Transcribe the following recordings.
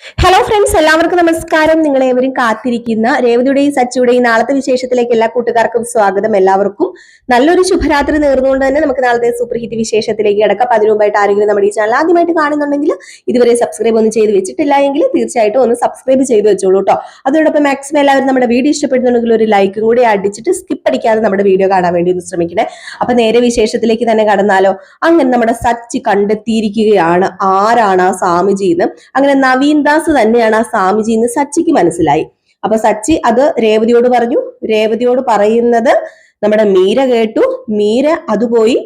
Hello. Friends എല്ലാവർക്കും നമസ്കാരം. നിങ്ങൾ ഏവരും കാത്തിരിക്കുന്ന രേവതിയുടെയും സച്ചിയുടെയും നാളത്തെ വിശേഷത്തിലേക്ക് എല്ലാ കൂട്ടുകാർക്കും സ്വാഗതം എല്ലാവർക്കും. നല്ലൊരു ശുഭരാത്രി നേർന്നുകൊണ്ട് തന്നെ നമുക്ക് നാളത്തെ സൂപ്പർ ഹിറ്റ് വിശേഷത്തിലേക്ക് കിടക്കാം. അപ്പൊ അതിനു മുമ്പായിട്ട് ആരെങ്കിലും നമ്മുടെ ഈ ചാനൽ ആദ്യമായിട്ട് കാണുന്നുണ്ടെങ്കിൽ ഇതുവരെ സബ്സ്ക്രൈബ് ഒന്നും ചെയ്ത് വെച്ചിട്ടില്ല എങ്കിൽ തീർച്ചയായിട്ടും ഒന്ന് സബ്സ്ക്രൈബ് ചെയ്ത് വെച്ചോളൂ കേട്ടോ അതോടൊപ്പം മാക്സിമം എല്ലാവരും നമ്മുടെ വീഡിയോ ഇഷ്ടപ്പെടുന്നുണ്ടെങ്കിൽ ഒരു ലൈക്കും കൂടി അടിച്ചിട്ട് സ്കിപ്പ് അടിക്കാതെ നമ്മുടെ വീഡിയോ കാണാൻ വേണ്ടി ഒന്ന് ശ്രമിക്കണേ. അപ്പൊ നേരെ വിശേഷത്തിലേക്ക് തന്നെ കടന്നാലോ. അങ്ങനെ നമ്മുടെ സച്ചി കണ്ടെത്തിയിരിക്കുകയാണ്. ആരാണ് ആ സ്വാമിജി എന്ന്? അങ്ങനെ നവീൻ ദാസ് തന്നെയാണ് ആ സ്വാമിജി എന്ന് സച്ചിക്ക് മനസ്സിലായി. അപ്പൊ സച്ചി അത് രേവതിയോട് പറഞ്ഞു. രേവതിയോട് പറയുന്നത് നമ്മുടെ മീര കേട്ടു. മീര അത് പോയി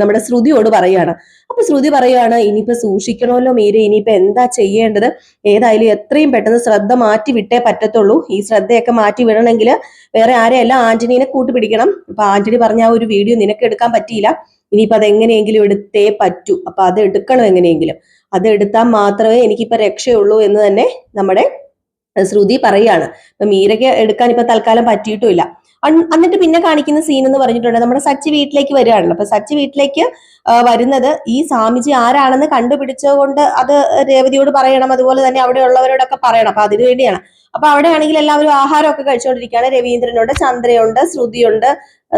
നമ്മുടെ ശ്രുതിയോട് പറയാണ്. അപ്പൊ ശ്രുതി പറയാണ് ഇനിയിപ്പോ സൂക്ഷിക്കണമല്ലോ മീര ഇനിയിപ്പോ എന്താ ചെയ്യേണ്ടത്? ഏതായാലും എത്രയും പെട്ടെന്ന് ശ്രദ്ധ മാറ്റി വിട്ടേ പറ്റത്തുള്ളൂ. ഈ ശ്രദ്ധയൊക്കെ മാറ്റി വിടണമെങ്കിൽ വേറെ ആരെയല്ല ആന്റണീനെ കൂട്ടുപിടിക്കണം അപ്പൊ ആന്റണി പറഞ്ഞ ആ ഒരു വീഡിയോ നിനക്ക് എടുക്കാൻ പറ്റിയില്ല. ഇനിയിപ്പോ അത് എങ്ങനെയെങ്കിലും എടുത്തേ പറ്റൂ. അപ്പൊ അത് എടുക്കണം എങ്ങനെയെങ്കിലും. അത് എടുത്താൽ മാത്രമേ എനിക്കിപ്പോ രക്ഷയുള്ളൂ എന്ന് തന്നെ നമ്മുടെ ശ്രുതി പറയാണ്. ഇപ്പൊ മീരയ്ക്ക് എടുക്കാൻ ഇപ്പൊ തൽക്കാലം പറ്റിയിട്ടുമില്ല. എന്നിട്ട് പിന്നെ കാണിക്കുന്ന സീൻ എന്ന് പറഞ്ഞിട്ടുണ്ട്. നമ്മുടെ സച്ചി വീട്ടിലേക്ക് വരികയാണല്ലോ. അപ്പൊ സച്ചി വീട്ടിലേക്ക് വരുന്നത് ഈ സ്വാമിജി ആരാണെന്ന് കണ്ടുപിടിച്ചുകൊണ്ട് അത് രേവതിയോട് പറയണം. അതുപോലെ തന്നെ അവിടെ ഉള്ളവരോടൊക്കെ പറയണം. അപ്പൊ അതിനു വേണ്ടിയാണ്. അപ്പൊ അവിടെ ആണെങ്കിൽ എല്ലാവരും ആഹാരമൊക്കെ കഴിച്ചുകൊണ്ടിരിക്കുകയാണ്. രവീന്ദ്രനുണ്ട് ചന്ദ്രയുണ്ട് ശ്രുതിയുണ്ട്.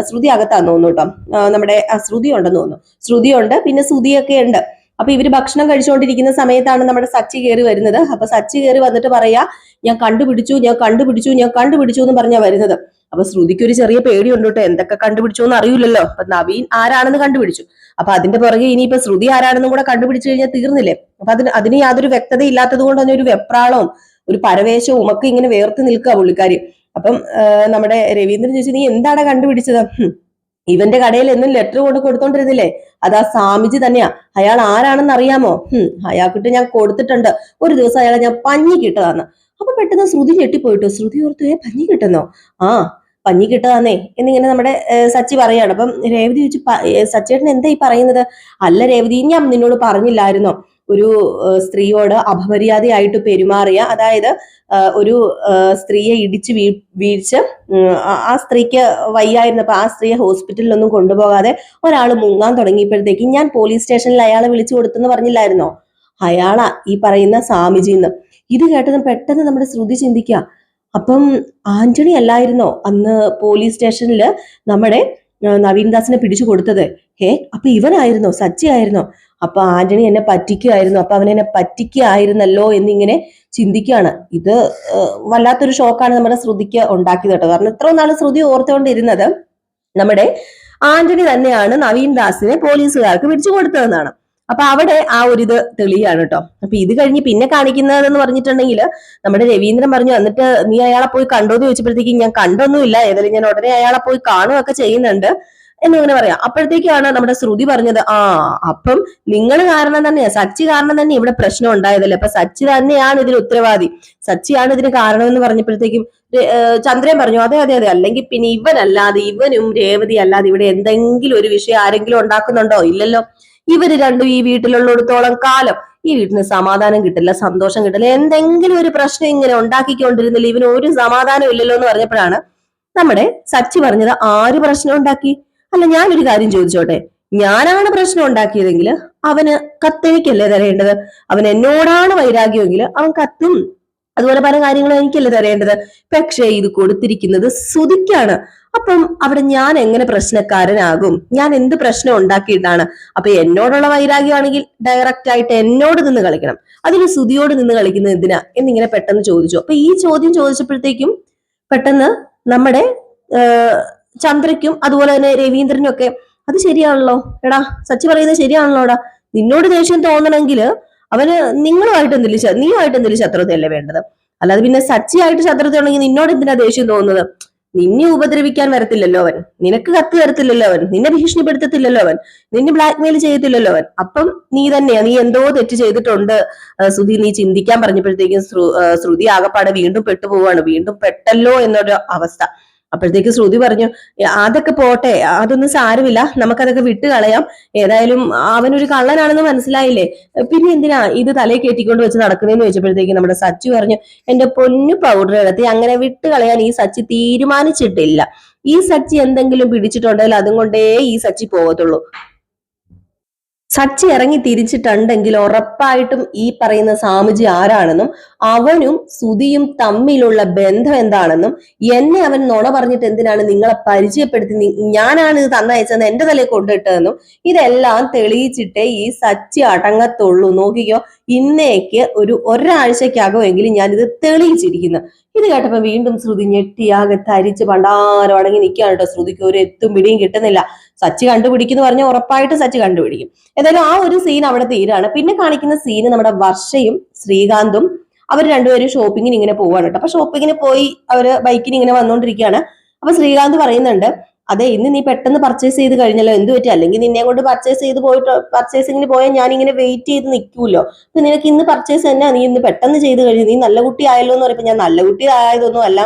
ശ്രുതി അകത്താന്ന് തോന്നുന്നു കേട്ടോ. നമ്മുടെ ശ്രുതി ഉണ്ടെന്ന് തോന്നുന്നു. ശ്രുതിയുണ്ട് പിന്നെ ശ്രുതിയൊക്കെ ഉണ്ട്. അപ്പൊ ഇവർ ഭക്ഷണം കഴിച്ചുകൊണ്ടിരിക്കുന്ന സമയത്താണ് നമ്മുടെ സച്ചി കയറി വരുന്നത്. അപ്പൊ സച്ചി കയറി വന്നിട്ട് പറയാ ഞാൻ കണ്ടുപിടിച്ചു ഞാൻ കണ്ടുപിടിച്ചു ഞാൻ കണ്ടുപിടിച്ചു എന്ന് പറഞ്ഞാ വരുന്നത്. അപ്പൊ ശ്രുതിക്ക് ഒരു ചെറിയ പേടിയുണ്ട് കേട്ടോ എന്തൊക്കെ കണ്ടുപിടിച്ചു എന്ന് അറിയില്ലല്ലോ. അപ്പൊ നവീൻ ആരാണെന്ന് കണ്ടുപിടിച്ചു. അപ്പൊ അതിന്റെ പുറകെ ഇനിയിപ്പോ ശ്രുതി ആരാണെന്നും കൂടെ കണ്ടുപിടിച്ചു കഴിഞ്ഞാൽ തീർന്നില്ലേ? അപ്പൊ അതിന് അതിന് യാതൊരു വ്യക്തത ഇല്ലാത്തത് കൊണ്ട് തന്നെ ഒരു വെപ്രാളവും ഒരു പരവേശവും ഒക്കെ ഇങ്ങനെ വേർത്ത് നിൽക്കുക പുള്ളിക്കാരി. അപ്പം നമ്മുടെ രവീന്ദ്രൻ ചോദിച്ചു നീ എന്താണ് കണ്ടുപിടിച്ചത്? "ഹും, ഇവന്റെ കടയിൽ എന്നും ലെറ്റർ കൊണ്ട് കൊടുത്തോണ്ടിരുന്നില്ലേ? അതാ സ്വാമിജി തന്നെയാ. അയാൾ ആരാണെന്ന് അറിയാമോ? ഹും. അയാൾക്കിട്ട് ഞാൻ കൊടുത്തിട്ടുണ്ട്. ഒരു ദിവസം അയാളെ ഞാൻ പഞ്ഞി കിട്ടതാന്ന്. അപ്പൊ പെട്ടെന്ന് ശ്രുതി ഞെട്ടിപ്പോയിട്ടോ? ശ്രുതി ഓർത്തു ഏ പഞ്ഞി കിട്ടുന്നോ? ആ പഞ്ഞി കിട്ടതാന്നേ എന്നിങ്ങനെ നമ്മുടെ സച്ചി പറയാണ് അപ്പം രേവതി ചോദിച്ചു "പ- സച്ചേട്ടൻ എന്താ ഈ പറയുന്നത്? അല്ല രേവതി ഞാൻ നിന്നോട് പറഞ്ഞില്ലായിരുന്നോ? ഒരു സ്ത്രീയോട് അപമര്യാദയായിട്ട് പെരുമാറിയ അതായത് ഒരു സ്ത്രീയെ ഇടിച്ച് വീ വീഴ്ച ആ- സ്ത്രീക്ക് വയ്യായിരുന്നപ്പോ ആ സ്ത്രീയെ ഹോസ്പിറ്റലിലൊന്നും കൊണ്ടുപോകാതെ ഒരാൾ മുങ്ങാൻ തുടങ്ങിയപ്പോഴത്തേക്ക് ഞാൻ പോലീസ് സ്റ്റേഷനിൽ അയാളെ വിളിച്ചു കൊടുത്തെന്ന് പറഞ്ഞില്ലായിരുന്നോ? അയാളാ ഈ പറയുന്ന സ്വാമിജിന്ന് ഇത് കേട്ടതും പെട്ടെന്ന് നമ്മുടെ ശ്രുതി ചിന്തിക്കുക അപ്പം ആന്റണി അല്ലായിരുന്നോ അന്ന് പോലീസ് സ്റ്റേഷനിൽ നമ്മുടെ നവീൻ ദാസിനെ പിടിച്ചു കൊടുത്തത്? ഏ അപ്പൊ ഇവനായിരുന്നോ? സച്ചി ആയിരുന്നോ? അപ്പൊ ആന്റണി എന്നെ പറ്റിക്കുകയായിരുന്നു അപ്പൊ അവനെന്നെ എന്നെ പറ്റിക്കുകയായിരുന്നല്ലോ എന്നിങ്ങനെ ചിന്തിക്കുകയാണ് ഇത് വല്ലാത്തൊരു ഷോക്കാണ് നമ്മുടെ ശ്രുതിക്ക് ഉണ്ടാക്കിയത് കേട്ടോ. കാരണം ഇത്ര നാൾ ശ്രുതി ഓർത്തുകൊണ്ടിരുന്നത് നമ്മുടെ ആന്റണി തന്നെയാണ് നവീൻ ദാസിനെ പോലീസുകാർക്ക് പിടിച്ചു കൊടുത്തതെന്നാണ്. അപ്പൊ അവിടെ ആ ഒരു ഇത് തെളിയാണ് കേട്ടോ അപ്പൊ ഇത് കഴിഞ്ഞ് പിന്നെ കാണിക്കുന്നതെന്ന് പറഞ്ഞിട്ടുണ്ടെങ്കിൽ നമ്മുടെ രവീന്ദ്രൻ പറഞ്ഞു എന്നിട്ട് നീ അയാളെ പോയി കണ്ടോ എന്ന് ചോദിച്ചപ്പോഴത്തേക്ക് ഞാൻ കണ്ടൊന്നുമില്ല. ഏതായാലും ഞാൻ ഉടനെ അയാളെ പോയി കാണുകയൊക്കെ ചെയ്യുന്നുണ്ട്. എന്നിങ്ങനെ പറയാം. അപ്പോഴത്തേക്കാണ് നമ്മുടെ ശ്രുതി പറഞ്ഞത് ആ അപ്പം നിങ്ങൾ കാരണം തന്നെയാ സച്ചി കാരണം തന്നെ ഇവിടെ പ്രശ്നം ഉണ്ടായതല്ലേ? അപ്പൊ സച്ചി തന്നെയാണ് ഇതിന് ഉത്തരവാദി. സച്ചിയാണ് ഇതിന് കാരണം എന്ന് പറഞ്ഞപ്പോഴത്തേക്കും ചന്ദ്രൻ പറഞ്ഞു അതെ അതെ അതെ അല്ലെങ്കിൽ പിന്നെ ഇവനല്ലാതെ ഇവനും രേവതി അല്ലാതെ ഇവിടെ എന്തെങ്കിലും ഒരു വിഷയം ആരെങ്കിലും ഉണ്ടാക്കുന്നുണ്ടോ? ഇല്ലല്ലോ. ഇവർ രണ്ടും ഈ വീട്ടിലുള്ളിടത്തോളം കാലം ഈ വീട്ടിന് സമാധാനം കിട്ടില്ല സന്തോഷം കിട്ടില്ല എന്തെങ്കിലും ഒരു പ്രശ്നം ഇങ്ങനെ ഉണ്ടാക്കിക്കൊണ്ടിരുന്നില്ല ഇവന് ഒരു സമാധാനം ഇല്ലല്ലോ എന്ന് പറഞ്ഞപ്പോഴാണ് നമ്മുടെ സച്ചി പറഞ്ഞത് ആര് പ്രശ്നം ഉണ്ടാക്കി? അല്ല ഞാനൊരു കാര്യം ചോദിച്ചോട്ടെ? ഞാനാണ് പ്രശ്നം ഉണ്ടാക്കിയതെങ്കിൽ അവന് കത്തെനിക്കല്ലേ തരേണ്ടത്? അവൻ എന്നോടാണ് വൈരാഗ്യമെങ്കിൽ അവൻ കത്തും. അതുപോലെ പല കാര്യങ്ങളും എനിക്കല്ലേ തരേണ്ടത്? പക്ഷേ ഇത് കൊടുത്തിരിക്കുന്നത് സുതിക്കാണ് അപ്പം അവിടെ ഞാൻ എങ്ങനെ പ്രശ്നക്കാരനാകും? ഞാൻ എന്ത് പ്രശ്നം ഉണ്ടാക്കിയിട്ടാണ്? അപ്പൊ എന്നോടുള്ള വൈരാഗ്യമാണെങ്കിൽ ഡയറക്റ്റ് ആയിട്ട് എന്നോട് നിന്ന് കളിക്കണം. അതിന് സുതിയോട് നിന്ന് കളിക്കുന്നത് എന്തിനാ? എന്നിങ്ങനെ പെട്ടെന്ന് ചോദിച്ചു. അപ്പൊ ഈ ചോദ്യം ചോദിച്ചപ്പോഴത്തേക്കും പെട്ടെന്ന് നമ്മുടെ ചന്ദ്രയ്ക്കും അതുപോലെ തന്നെ രവീന്ദ്രനും ഒക്കെ അത് ശരിയാണല്ലോ. എടാ സച്ചി പറയുന്നത് ശരിയാണല്ലോ എടാ. നിന്നോട് ദേഷ്യം തോന്നണമെങ്കിൽ അവന് നിങ്ങളുമായിട്ട് എന്തെങ്കിലും നീയുമായിട്ട് എന്തെങ്കിലും ശത്രുതയല്ലേ വേണ്ടത്? അല്ലാതെ പിന്നെ സച്ചിയായിട്ട് ശത്രുതയുണ്ടെങ്കിൽ നിന്നോട് എന്തിനാ ദേഷ്യം തോന്നുന്നത്? നിന്നെ ഉപദ്രവിക്കാൻ വരത്തില്ലല്ലോ അവൻ. നിനക്ക് കത്ത് തരത്തില്ലല്ലോ അവൻ. നിന്നെ ഭീഷണിപ്പെടുത്തത്തില്ലല്ലോ അവൻ. നിന്നെ ബ്ലാക്ക്മെയിൽ ചെയ്യത്തില്ലല്ലോ അവൻ. അപ്പം നീ തന്നെയാ. നീ എന്തോ തെറ്റ് ചെയ്തിട്ടുണ്ട്. സുധി നീ ചിന്തിക്കാൻ പറഞ്ഞപ്പോഴത്തേക്കും ശ്രുതി ആകപ്പാടെ വീണ്ടും പെട്ടുപോവാണ്. വീണ്ടും പെട്ടല്ലോ എന്നൊരു അവസ്ഥ. അപ്പോഴത്തേക്ക് ശ്രുതി പറഞ്ഞു "ഏ, അതൊക്കെ പോട്ടെ അതൊന്നും സാരമില്ല നമുക്കതൊക്കെ വിട്ട് കളയാം. ഏതായാലും അവനൊരു കള്ളനാണെന്ന് മനസ്സിലായില്ലേ? പിന്നെ എന്തിനാ ഇത് തലയിൽ കയറ്റിക്കൊണ്ട് വെച്ച് നടക്കുന്നതെന്ന് ചോദിച്ചപ്പോഴത്തേക്ക് നമ്മുടെ സച്ചു പറഞ്ഞു എന്റെ പൊന്നു പൗഡർ എടുത്തി അങ്ങനെ വിട്ട് കളയാൻ ഈ സച്ചി തീരുമാനിച്ചിട്ടില്ല. ഈ സച്ചി എന്തെങ്കിലും പിടിച്ചിട്ടുണ്ടെങ്കിൽ അതും കൊണ്ടേ ഈ സച്ചി പോകത്തുള്ളൂ. സച്ചി ഇറങ്ങി തിരിച്ചിട്ടുണ്ടെങ്കിൽ ഉറപ്പായിട്ടും ഈ പറയുന്ന സാമുജി ആരാണെന്നും അവനും സുതിയും തമ്മിലുള്ള ബന്ധം എന്താണെന്നും എന്നെ അവൻ നുണ പറഞ്ഞിട്ട് എന്തിനാണ് നിങ്ങളെ പരിചയപ്പെടുത്തി ഞാനാണ് ഇത് തന്നയച്ചതെന്ന് എന്റെ തലയിൽ കൊണ്ടിട്ടതെന്നും ഇതെല്ലാം തെളിയിച്ചിട്ടേ ഈ സച്ചി അടങ്ങത്തുള്ളൂ. നോക്കിക്കോ ഇന്നേക്ക് ഒരു ഒരാഴ്ചക്കകമെങ്കിലും ഞാൻ ഇത് തെളിയിച്ചിരിക്കുന്നു. ഇത് കേട്ടപ്പോ വീണ്ടും ശ്രുതി ഞെട്ടിയാകെ തരിച്ച് പണ്ടാരം അടങ്ങി നിൽക്കുകയാണ് കേട്ടോ. ശ്രുതിക്ക് ഒരു എത്തും പിടിയും കിട്ടുന്നില്ല. സച്ചി കണ്ടുപിടിക്കുന്നു പറഞ്ഞാൽ ഉറപ്പായിട്ട് സച്ച് കണ്ടുപിടിക്കും. ഏതായാലും ആ ഒരു സീൻ അവിടെ തീരാണ്. പിന്നെ കാണിക്കുന്ന സീന് നമ്മുടെ വർഷയും ശ്രീകാന്തും അവർ രണ്ടുപേരും ഷോപ്പിങ്ങിന് ഇങ്ങനെ പോവാണ് കേട്ടോ. അപ്പൊ ഷോപ്പിങ്ങിന് പോയി അവർ ബൈക്കിന് ഇങ്ങനെ വന്നുകൊണ്ടിരിക്കുകയാണ് അപ്പൊ ശ്രീകാന്ത് പറയുന്നുണ്ട് അതെ ഇന്ന് നീ പെട്ടെന്ന് പർച്ചേസ് ചെയ്ത് കഴിഞ്ഞല്ലോ. എന്ത് പറ്റി? അല്ലെങ്കിൽ നിന്നെ കൊണ്ട് പർച്ചേസ് ചെയ്ത് പോയിട്ട് പർച്ചേസിങ്ങിന് പോയാൽ ഞാൻ ഇങ്ങനെ വെയിറ്റ് ചെയ്ത് നിൽക്കുമല്ലോ അപ്പൊ നിനക്ക് ഇന്ന് പർച്ചേസ് തന്നെ നീ ഇന്ന് പെട്ടെന്ന് ചെയ്ത് കഴിഞ്ഞു. നീ നല്ല കുട്ടി ആയല്ലോ എന്ന് പറയുമ്പോൾ ഞാൻ നല്ല കുട്ടി ആയതൊന്നും അല്ല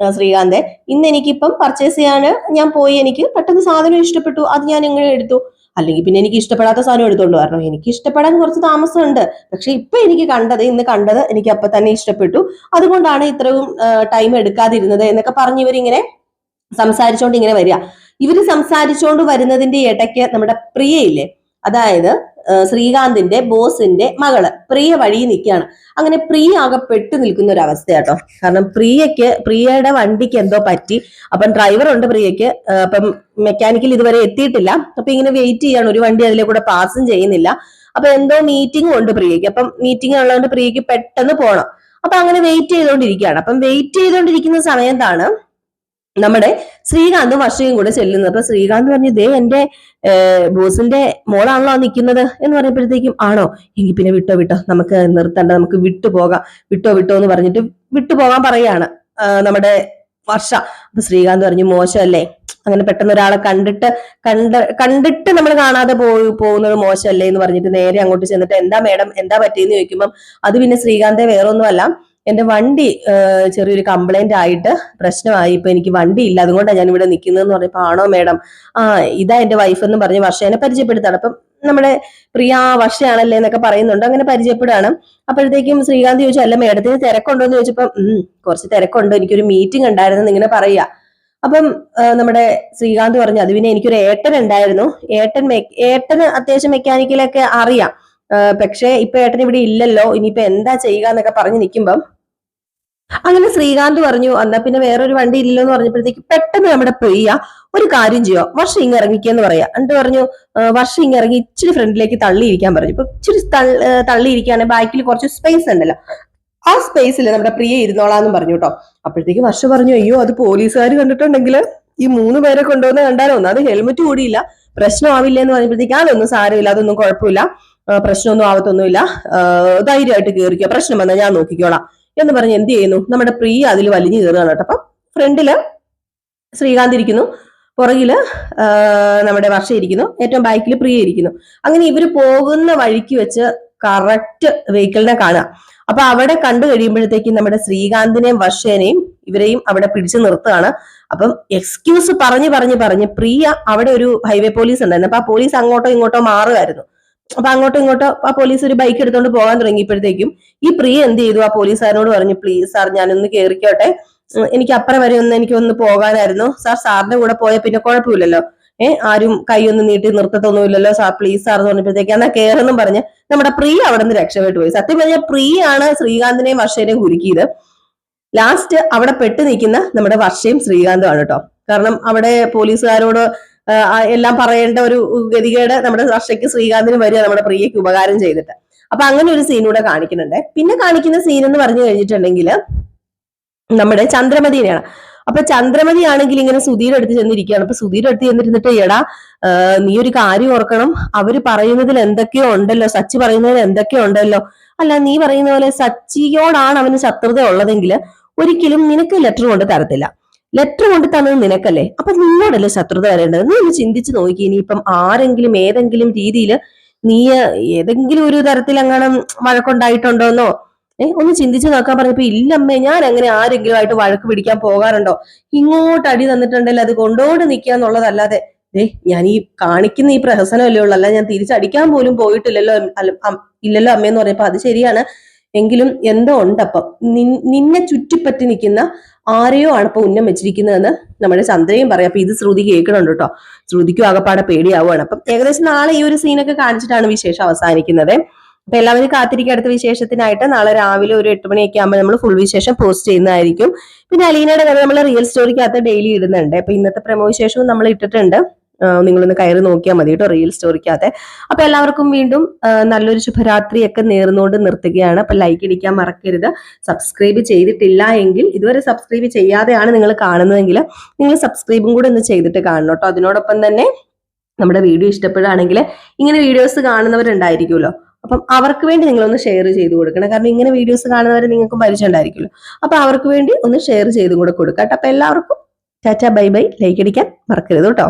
ശ്രീകാന്തെ. ഇന്ന് എനിക്കിപ്പം പർച്ചേസ് ചെയ്യാൻ ഞാൻ പോയി എനിക്ക് പെട്ടെന്ന് സാധനം ഇഷ്ടപ്പെട്ടു. അത് ഞാൻ എങ്ങനെ എടുത്തു? അല്ലെങ്കിൽ പിന്നെ എനിക്ക് ഇഷ്ടപ്പെടാത്ത സാധനം എടുത്തോണ്ട് വരണം. എനിക്ക് ഇഷ്ടപ്പെടാൻ കുറച്ച് താമസമുണ്ട്. പക്ഷെ ഇപ്പൊ എനിക്ക് കണ്ടത് ഇന്ന് കണ്ടത് എനിക്ക് അപ്പൊ തന്നെ ഇഷ്ടപ്പെട്ടു. അതുകൊണ്ടാണ് ഇത്രയും ടൈം എടുക്കാതിരുന്നത് എന്നൊക്കെ പറഞ്ഞ് ഇവരിങ്ങനെ സംസാരിച്ചോണ്ട് ഇങ്ങനെ വരിക. ഇവർ സംസാരിച്ചോണ്ട് വരുന്നതിന്റെ ഇടയ്ക്ക് നമ്മുടെ പ്രിയയില്ലേ അതായത് ശ്രീകാന്തിന്റെ ബോസിന്റെ മകൾ. പ്രിയ വഴി നിൽക്കുകയാണ്. അങ്ങനെ പ്രിയ ആകെ പെട്ടു നിൽക്കുന്ന ഒരു അവസ്ഥ കേട്ടോ കാരണം പ്രിയക്ക് പ്രിയയുടെ വണ്ടിക്ക് എന്തോ പറ്റി. അപ്പം ഡ്രൈവർ ഉണ്ട് പ്രിയക്ക് അപ്പം മെക്കാനിക്കൽ ഇതുവരെ എത്തിയിട്ടില്ല. അപ്പൊ ഇങ്ങനെ വെയിറ്റ് ചെയ്യാണ് ഒരു വണ്ടി അതിലെ കൂടെ പാസും ചെയ്യുന്നില്ല. അപ്പൊ എന്തോ മീറ്റിംഗും ഉണ്ട് പ്രിയക്ക് അപ്പം മീറ്റിംഗ് ഉള്ളതുകൊണ്ട് പ്രിയക്ക് പെട്ടെന്ന് പോകണം അപ്പൊ അങ്ങനെ വെയിറ്റ് ചെയ്തുകൊണ്ടിരിക്കുകയാണ്. അപ്പം വെയിറ്റ് ചെയ്തുകൊണ്ടിരിക്കുന്ന സമയത്താണ് നമ്മുടെ ശ്രീകാന്തും വർഷയും കൂടെ ചെല്ലുന്നത്. അപ്പൊ ശ്രീകാന്ത് പറഞ്ഞു ദേ എന്റെ ബോസിന്റെ മോളാണല്ലോ നിൽക്കുന്നത് എന്ന് പറയുമ്പോഴത്തേക്കും ആണോ? എങ്കിൽ പിന്നെ വിട്ടോ വിട്ടോ. നമുക്ക് നിർത്തണ്ട നമുക്ക് വിട്ടുപോകാം വിട്ടോ വിട്ടോ എന്ന് പറഞ്ഞിട്ട് വിട്ടുപോകാൻ പറയാണ് നമ്മുടെ വർഷ. അപ്പൊ ശ്രീകാന്ത് പറഞ്ഞു മോശമല്ലേ? അങ്ങനെ പെട്ടെന്ന് ഒരാളെ കണ്ടിട്ട് കണ്ട് കണ്ടിട്ട് നമ്മൾ കാണാതെ പോയി പോകുന്നത് മോശമല്ലേ? എന്ന് പറഞ്ഞിട്ട് നേരെ അങ്ങോട്ട് ചെന്നിട്ട് എന്താ മേഡം? എന്താ പറ്റിയെന്ന് ചോദിക്കുമ്പം അത് പിന്നെ ശ്രീകാന്തെ വേറൊന്നുമല്ല. എന്റെ വണ്ടി ചെറിയൊരു കംപ്ലൈന്റ് ആയിട്ട് പ്രശ്നമായി. ഇപ്പൊ എനിക്ക് വണ്ടി ഇല്ല. അതുകൊണ്ടാണ് ഞാൻ ഇവിടെ നിൽക്കുന്നതെന്ന് പറഞ്ഞപ്പോ ആണോ മേഡം? ആ ഇതാ എന്റെ വൈഫ് എന്ന് പറഞ്ഞ് വർഷേനെ പരിചയപ്പെടുത്താണ്. അപ്പം നമ്മുടെ പ്രിയ വർഷയാണല്ലേ എന്നൊക്കെ പറയുന്നുണ്ട്. അങ്ങനെ പരിചയപ്പെടുകയാണ്. അപ്പോഴത്തേക്കും ശ്രീകാന്ത് ചോദിച്ചു അല്ല മേഡത്തിന് തിരക്കുണ്ടോ? എന്ന് ചോദിച്ചപ്പം ഉം കുറച്ച് തിരക്കുണ്ട്. എനിക്കൊരു മീറ്റിംഗ് ഉണ്ടായിരുന്നു ഇങ്ങനെ പറയാ അപ്പം നമ്മുടെ ശ്രീകാന്ത് പറഞ്ഞു അത് പിന്നെ എനിക്കൊരു ഏട്ടൻ ഉണ്ടായിരുന്നു. ഏട്ടൻ ഏട്ടന് അത്യാവശ്യം മെക്കാനിക്കലൊക്കെ അറിയാം. പക്ഷേ ഇപ്പൊ ഏട്ടൻ ഇവിടെ ഇല്ലല്ലോ. ഇനിയിപ്പോ എന്താ ചെയ്യുക എന്നൊക്കെ പറഞ്ഞു നിൽക്കുമ്പം അങ്ങനെ ശ്രീകാന്ത് പറഞ്ഞു എന്നാ പിന്നെ വേറൊരു വണ്ടി ഇല്ലല്ലോ എന്ന് പറഞ്ഞപ്പോഴത്തേക്ക് പെട്ടെന്ന് നമ്മുടെ പ്രിയ ഒരു കാര്യം ചെയ്യുക വർഷം ഇങ്ങ് ഇറങ്ങിക്കെന്ന് പറയാ. എന്നിട്ട് പറഞ്ഞു "ആ, വർഷം ഇങ്ങ് ഇറങ്ങി ഇച്ചിരി ഫ്രണ്ടിലേക്ക് തള്ളിയിരിക്കാൻ പറഞ്ഞു. ഇപ്പൊ ഇച്ചിരി തള്ളിയിരിക്കുകയാണെങ്കിൽ ബാക്കിൽ കുറച്ച് സ്പേസ് ഉണ്ടല്ലോ. ആ സ്പേസിൽ നമ്മുടെ പ്രിയ ഇരുന്നോളാന്ന് പറഞ്ഞു കേട്ടോ. അപ്പോഴത്തേക്ക് വർഷ പറഞ്ഞു അയ്യോ അത് പോലീസുകാർ കണ്ടിട്ടുണ്ടെങ്കിൽ ഈ മൂന്ന് പേരെ കൊണ്ടുവന്ന് കണ്ടാലോ? അത് ഹെൽമെറ്റ് കൂടിയില്ല. പ്രശ്നമാവില്ല എന്ന് പറഞ്ഞപ്പോഴത്തേക്ക് അതൊന്നും സാരമില്ല അതൊന്നും കുഴപ്പമില്ല. പ്രശ്നമൊന്നും ആവത്തൊന്നുമില്ല. ധൈര്യമായിട്ട് കയറിക്കോ പ്രശ്നം വന്നാൽ ഞാൻ നോക്കിക്കോളാം. എന്ന് പറഞ്ഞ് എന്ത് ചെയ്യുന്നു? നമ്മുടെ പ്രിയ അതിൽ വലിഞ്ഞു കയറുകയാണ് കേട്ടോ. അപ്പം ഫ്രണ്ടിൽ ശ്രീകാന്ത് ഇരിക്കുന്നു. പുറകിൽ നമ്മുടെ വർഷ ഇരിക്കുന്നു. ഏറ്റവും ബാക്കിൽ പ്രിയ ഇരിക്കുന്നു. അങ്ങനെ ഇവർ പോകുന്ന വഴിക്ക് വെച്ച് കറക്റ്റ് വെഹിക്കിളിനെ കാണുക. അപ്പൊ അവിടെ കണ്ടു കഴിയുമ്പോഴത്തേക്കും നമ്മുടെ ശ്രീകാന്തിനെയും വർഷേനെയും ഇവരെയും അവിടെ പിടിച്ചു നിർത്തുകയാണ്. അപ്പം എക്സ്ക്യൂസ് പറഞ്ഞു പറഞ്ഞു പറഞ്ഞ് പ്രിയ അവിടെ ഒരു ഹൈവേ പോലീസ് ഉണ്ടായിരുന്നു. അപ്പൊ ആ പോലീസ് അങ്ങോട്ടോ ഇങ്ങോട്ടോ മാറുമായിരുന്നു. അപ്പൊ അങ്ങോട്ടും ഇങ്ങോട്ടും ആ പോലീസ് ഒരു ബൈക്ക് എടുത്തോണ്ട് പോകാൻ തുടങ്ങിയപ്പോഴത്തേക്കും ഈ പ്രിയ എന്ത് ചെയ്തു? ആ പോലീസുകാരനോട് പറഞ്ഞു പ്ലീസ് സാർ ഞാനൊന്ന് കേറിക്കോട്ടെ. എനിക്ക് അപ്പുറം വരെ ഒന്ന് എനിക്ക് ഒന്ന് പോകാനായിരുന്നു. സാർ സാറിന്റെ കൂടെ പോയാൽ പിന്നെ കുഴപ്പമില്ലല്ലോ. ഏഹ് ആരും കൈയൊന്നും നീട്ടി നിർത്തത്തൊന്നുമില്ലല്ലോ. സാർ പ്ലീസ് സാർ എന്ന് എന്നാ കേറെന്നും പറഞ്ഞ് നമ്മുടെ പ്രിയ അവിടെ നിന്ന് രക്ഷപ്പെട്ടു പോയി. സത്യം പറഞ്ഞാൽ പ്രിയാണ് ശ്രീകാന്തിനെയും വർഷേനെയും കുരുക്കിയത്. ലാസ്റ്റ് അവിടെ പെട്ടു നിൽക്കുന്ന നമ്മുടെ വർഷയും ശ്രീകാന്തുമാണ് കേട്ടോ. കാരണം അവിടെ പോലീസുകാരോട് എല്ലാം പറയേണ്ട ഒരു ഗതികേട് നമ്മുടെ വർഷയ്ക്ക് ശ്രീകാന്തിന് വരിക നമ്മുടെ പ്രിയയ്ക്ക് ഉപകാരം ചെയ്തിട്ട്. അപ്പൊ അങ്ങനെ ഒരു സീനൂടെ കാണിക്കുന്നുണ്ട്. പിന്നെ കാണിക്കുന്ന സീൻ എന്ന് പറഞ്ഞു കഴിഞ്ഞിട്ടുണ്ടെങ്കിൽ നമ്മുടെ ചന്ദ്രമതിനെയാണ്. അപ്പൊ ചന്ദ്രമതി ആണെങ്കിൽ ഇങ്ങനെ സുധീരുടെ അടുത്ത് ചെന്നിരിക്കുകയാണ്. അപ്പൊ സുധീരുടെ അടുത്ത് ചെന്നിരുന്നിട്ട് എടാ നീ ഒരു കാര്യം ഓർക്കണം. അവർ പറയുന്നതിൽ എന്തൊക്കെയോ ഉണ്ടല്ലോ. സച്ചി പറയുന്നതിൽ എന്തൊക്കെയോ ഉണ്ടല്ലോ. അല്ല നീ പറയുന്ന പോലെ സച്ചിയോടാണ് അവന് ശത്രുത ഉള്ളതെങ്കിൽ ഒരിക്കലും നിനക്ക് ലെറ്റർ കൊണ്ട് തരത്തില്ല. ലെറ്റർ കൊണ്ട് തന്നത് നിനക്കല്ലേ? അപ്പൊ നിന്നോടല്ലേ ശത്രുത വരേണ്ടത്? നീ ഒന്ന് ചിന്തിച്ചു നോക്കി. ഇനിയിപ്പം ആരെങ്കിലും ഏതെങ്കിലും രീതിയിൽ നീ ഏതെങ്കിലും ഒരു തരത്തിൽ അങ്ങനെ വഴക്കുണ്ടായിട്ടുണ്ടോന്നോ? ഏ ഒന്ന് ചിന്തിച്ചു നോക്കാൻ പറഞ്ഞപ്പോ ഇല്ലമ്മേ ഞാൻ അങ്ങനെ ആരെങ്കിലും ആയിട്ട് വഴക്ക് പിടിക്കാൻ പോകാറുണ്ടോ? ഇങ്ങോട്ട് അടി തന്നിട്ടുണ്ടല്ലോ അത് കൊണ്ടോട് നിൽക്കുക എന്നുള്ളതല്ലാതെ. ദേ ഞാൻ ഈ കാണിക്കുന്ന ഈ പ്രഹസനമല്ലേ ഉള്ളൂ. അല്ല ഞാൻ തിരിച്ചടിക്കാൻ പോലും പോയിട്ടില്ലല്ലോ ഇല്ലല്ലോ അമ്മയെന്ന് പറഞ്ഞപ്പോ അത് ശരിയാണ്. എങ്കിലും എന്തോ ഉണ്ടപ്പം. നിന്നെ ചുറ്റിപ്പറ്റി നിൽക്കുന്ന ആരെയോ ആണ് ഇപ്പൊ ഉന്നം വെച്ചിരിക്കുന്നതെന്ന് നമ്മുടെ ചന്ദ്രയും പറയാം. അപ്പൊ ഇത് ശ്രുതി കേൾക്കണുണ്ട് കേട്ടോ. ശ്രുതിക്കും ആകപ്പാടെ പേടിയാവുകയാണ്. അപ്പം ഏകദേശം നാളെ ഈ ഒരു സീനൊക്കെ കാണിച്ചിട്ടാണ് വിശേഷം അവസാനിക്കുന്നത്. അപ്പൊ എല്ലാവരും കാത്തിരിക്കുക അടുത്ത വിശേഷത്തിനായിട്ട് നാളെ രാവിലെ ഒരു എട്ട് മണിയൊക്കെ ആകുമ്പോൾ നമ്മൾ ഫുൾ വിശേഷം പോസ്റ്റ് ചെയ്യുന്നതായിരിക്കും. പിന്നെ അലീനയുടെ കഥ നമ്മൾ റിയൽ സ്റ്റോറിക്കകത്ത് ഡെയിലി ഇടുന്നുണ്ട്. അപ്പൊ ഇന്നത്തെ പ്രമോ വിശേഷവും നമ്മൾ ഇട്ടിട്ടുണ്ട്. നിങ്ങളൊന്ന് കയറി നോക്കിയാൽ മതി കേട്ടോ റിയൽ സ്റ്റോറിക്കകത്ത് അപ്പൊ എല്ലാവർക്കും വീണ്ടും നല്ലൊരു ശുഭരാത്രിയൊക്കെ നേർന്നുകൊണ്ട് നിർത്തുകയാണ്. അപ്പൊ ലൈക്ക് ഇടിക്കാൻ മറക്കരുത്. സബ്സ്ക്രൈബ് ചെയ്തിട്ടില്ല എങ്കിൽ ഇതുവരെ സബ്സ്ക്രൈബ് ചെയ്യാതെയാണ് നിങ്ങൾ കാണുന്നതെങ്കിൽ നിങ്ങൾ സബ്സ്ക്രൈബും കൂടെ ഒന്ന് ചെയ്തിട്ട് കാണണം കേട്ടോ. അതിനോടൊപ്പം തന്നെ നമ്മുടെ വീഡിയോ ഇഷ്ടപ്പെടുകയാണെങ്കിൽ ഇങ്ങനെ വീഡിയോസ് കാണുന്നവരുണ്ടായിരിക്കുമല്ലോ. അപ്പം അവർക്ക് വേണ്ടി നിങ്ങളൊന്ന് ഷെയർ ചെയ്ത് കൊടുക്കണം. കാരണം ഇങ്ങനെ വീഡിയോസ് കാണുന്നവർ നിങ്ങൾക്ക് പരിചയം ഉണ്ടായിരിക്കുമല്ലോ. അപ്പൊ അവർക്ക് വേണ്ടി ഒന്ന് ഷെയർ ചെയ്തും കൂടെ കൊടുക്കാം അപ്പൊ എല്ലാവർക്കും ടാറ്റ ബൈ ബൈ ലൈക്ക് അടിക്കാൻ മറക്കരുത് കേട്ടോ.